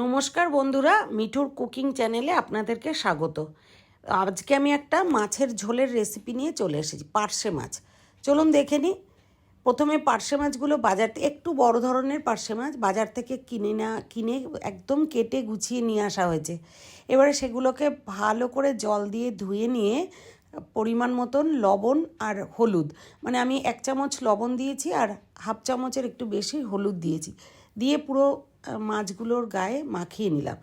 নমস্কার বন্ধুরা, মিঠুর কুকিং চ্যানেলে আপনাদেরকে স্বাগত। আজকে আমি একটা মাছের ঝোলের রেসিপি নিয়ে চলে এসেছি, পার্শে মাছ। চলুন দেখে নিই। প্রথমে পার্শে মাছগুলো বাজার একটু বড় ধরনের পার্শে মাছ, বাজার থেকে কিনে না কিনে একদম কেটে গুছিয়ে নিয়ে আসা হয়েছে। এবারে সেগুলোকে ভালো করে জল দিয়ে ধুয়ে নিয়ে, পরিমাণ মতন লবণ আর হলুদ। মানে আমি এক চামচ লবণ দিয়েছি আর হাফ চামচের একটু বেশি হলুদ দিয়েছি। দিয়ে পুরো মাছগুলোর গায়ে মাখিয়ে নিলাম।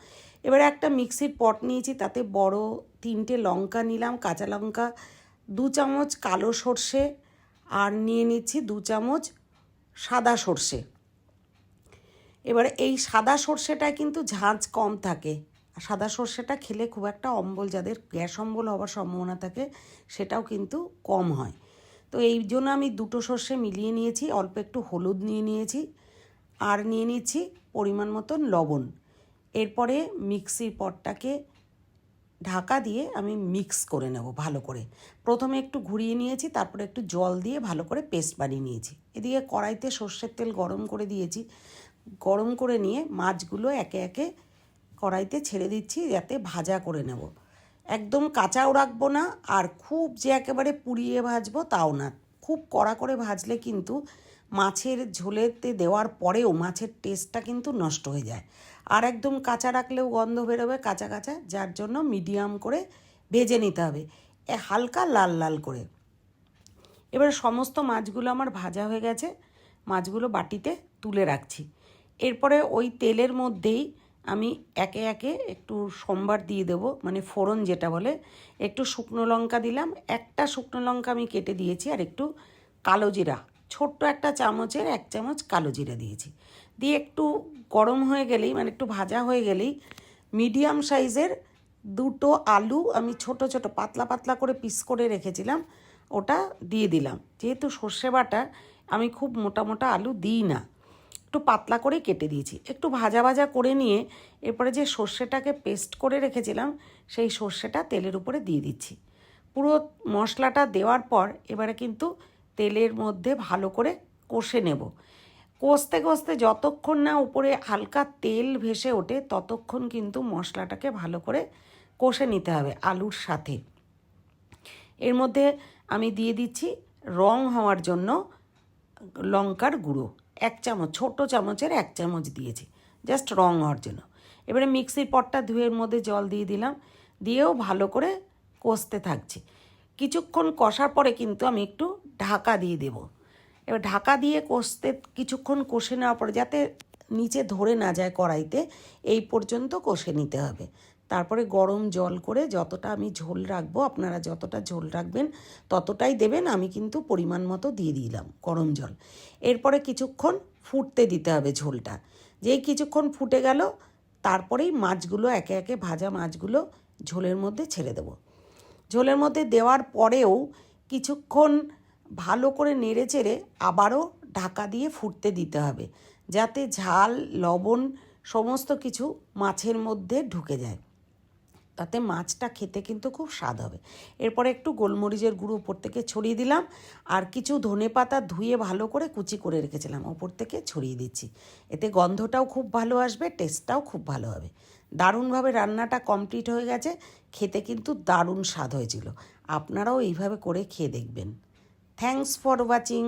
এবারে একটা মিক্সির পট নিয়েছি, তাতে বড় তিনটে লঙ্কা নিলাম, কাঁচা লঙ্কা, দু চামচ কালো সর্ষে, আর নিয়ে নিচ্ছি দু চামচ সাদা সর্ষে। এবারে এই সাদা সর্ষেটায় কিন্তু ঝাঁঝ কম থাকে। সাদা সর্ষেটা খেলে খুব একটা অম্বল, যাদের গ্যাস অম্বল হওয়ার সম্ভাবনা থাকে, সেটাও কিন্তু কম হয়। তো এই জন্য আমি দুটো সর্ষে মিলিয়ে নিয়েছি, অল্প একটু হলুদ নিয়ে নিয়েছি। আর নিয়ে নিচ্ছি পরিমাণ মতন লবণ। এরপরে মিক্সির পটটাকে ঢাকা দিয়ে আমি মিক্স করে নেব ভালো করে। প্রথমে একটু ঘুরিয়ে নিয়েছি, তারপরে একটু জল দিয়ে ভালো করে পেস্ট বানিয়ে নিয়েছি। এদিকে কড়াইতে সর্ষের তেল গরম করে দিয়েছি। গরম করে নিয়ে মাছগুলো একে একে কড়াইতে ছেড়ে দিচ্ছি, যাতে ভাজা করে নেব। একদম কাঁচাও রাখব না, আর খুব যে একেবারে পুড়িয়ে ভাজবো তাও না। খুব কড়া করে ভাজলে কিন্তু মাছের ঝোলেতে দেওয়ার পরেও মাছের টেস্টটা কিন্তু নষ্ট হয়ে যায়। আর একদম কাঁচা রাখলেও গন্ধ বেরোবে কাঁচা কাঁচা, যার জন্য মিডিয়াম করে ভেজে নিতে হবে। এ হালকা লাল লাল করে। এবারে সমস্ত মাছগুলো আমার ভাজা হয়ে গেছে। মাছগুলো বাটিতে তুলে রাখছি। এরপরে ওই তেলের মধ্যেই আমি একে একে একটু সোমবার দিয়ে দেবো মানে ফোড়ন যেটা বলে। একটু শুকনো লঙ্কা দিলাম। একটা শুকনো লঙ্কা আমি কেটে দিয়েছি আর একটু কালো জিরা। ছোট্ট একটা চামচের এক চামচ কালো জিরা দিয়েছি। দিয়ে একটু গরম হয়ে গেলেই মানে একটু ভাজা হয়ে গেলেই মিডিয়াম সাইজের দুটো আলু আমি ছোট ছোট, পাতলা পাতলা করে পিস করে রেখেছিলাম, ওটা দিয়ে দিলাম। যেহেতু সর্ষে বাটা, আমি খুব মোটা মোটা আলু দিই না। একটু পাতলা করে কেটে দিয়েছি। একটু ভাজা ভাজা করে নিয়ে এরপরে যে সর্ষেটাকে পেস্ট করে রেখেছিলাম, সেই সর্ষেটা তেলের উপরে দিয়ে দিচ্ছি। পুরো মশলাটা দেওয়ার পর, এবারে কিন্তু তেলের মধ্যে ভালো করে কষে নেব। কষতে কষতে যতক্ষণ না উপরে হালকা তেল ভেসে ওঠে, ততক্ষণ কিন্তু মশলাটাকে ভালো করে কষে নিতে হবে আলুর সাথে। এর মধ্যে আমি দিয়ে দিচ্ছি রং হওয়ার জন্য লঙ্কার গুঁড়ো। এক চামচ, ছোট চামচের এক চামচ দিয়েছি, জাস্ট রং হওয়ার জন্য। এবারে মিক্সির পটটা ধুয়ের মধ্যে জল দিয়ে দিলাম, দিয়েও ভালো করে কষতে থাকছি। কিছুক্ষণ কষার পরে কিন্তু আমি একটু ঢাকা দিয়ে দেব। এবার ঢাকা দিয়ে কষতে, কিছুক্ষণ কষে নেওয়ার পরে যাতে নিচে ধরে না যায় কড়াইতে, এই পর্যন্ত কষে নিতে হবে। তারপরে গরম জল করে যতটা আমি ঝোল রাখব, আপনারা যতটা ঝোল রাখবেন, ততটাই দেবেন, আমি কিন্তু পরিমাণ মতো দিয়ে দিলাম গরম জল। এরপরে কিছুক্ষণ ফুটতে দিতে হবে ঝোলটা। যেই কিছুক্ষণ ফুটে গেল, তারপরেই মাছগুলো, একে একে ভাজা মাছগুলো ঝোলের মধ্যে ছেড়ে দেবো। ঝোলের মধ্যে দেওয়ার পরেও কিছুক্ষণ ভালো করে নেড়ে চেড়ে আবারও ঢাকা দিয়ে ফুটতে দিতে হবে, যাতে ঝাল, লবণ সমস্ত কিছু মাছের মধ্যে ঢুকে যায়। তাতে মাছটা খেতে কিন্তু খুব স্বাদ হবে। এরপরে একটু গোলমরিচের গুঁড়ো উপর থেকে ছড়িয়ে দিলাম, আর কিছু ধনে পাতা ধুয়ে ভালো করে কুচি করে রেখেছিলাম ওপর থেকে ছড়িয়ে দিচ্ছি। এতে গন্ধটাও খুব ভালো আসবে, টেস্টটাও খুব ভালো হবে। দারুণভাবে রান্নাটা কমপ্লিট হয়ে গেছে, খেতে কিন্তু দারুণ স্বাদ হয়েছিল। আপনারাও এইভাবে করে খেয়ে দেখবেন। Thanks for watching